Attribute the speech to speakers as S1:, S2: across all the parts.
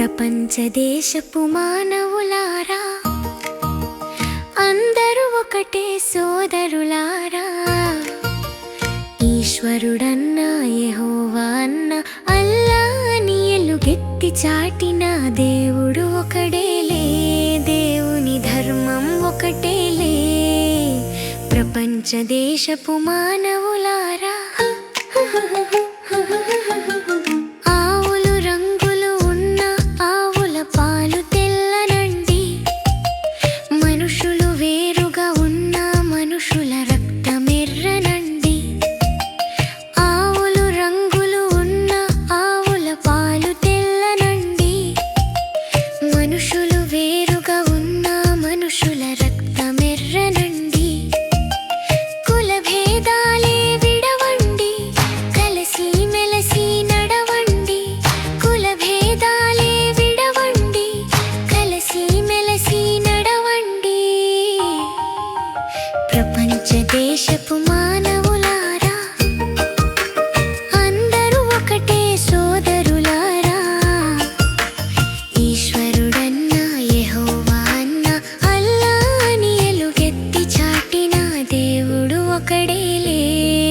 S1: ప్రపంచ దేశపు మానవులారా అందరూ ఒకటే సోదరులారా. ఈశ్వరుడన్నా యహోవా అన్న అల్లా ఎలుగెత్తి చాటిన దేవుడు ఒకడేలే దేవుని ధర్మం ఒకటేలే ప్రపంచ దేశపు మానవులారా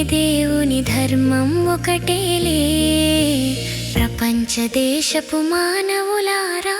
S1: దేవుని ధర్మం ఒకటేలే ప్రపంచ దేశపు మానవులారా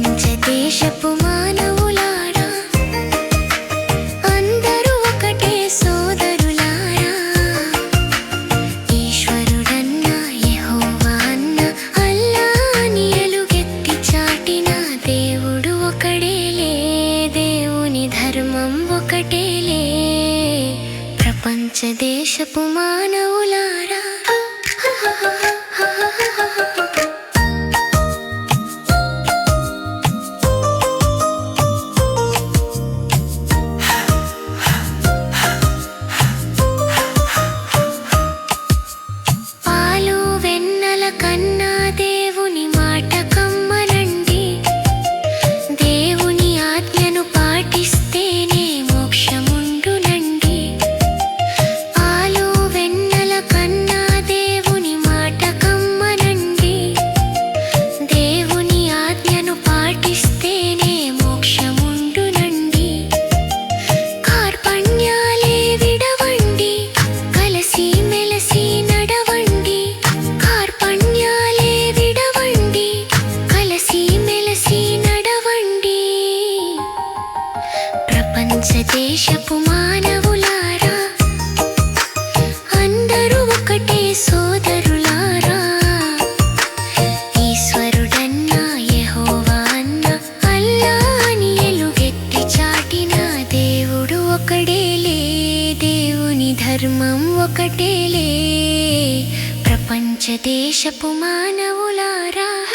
S1: పంచదేశపు మానవులారా. అందరూ ఒకటే సోదరులారా. ఈశ్వరుడన్న అన్న అల్లా అని ఎలుగెత్తి చాటిన దేవుడు ఒకడేలే దేవుని ధర్మం ఒకటేలే ప్రపంచ దేశపు మానవులు దేవుని ధర్మం ఒకటేలే. ప్రపంచ దేశపు మానవులారా.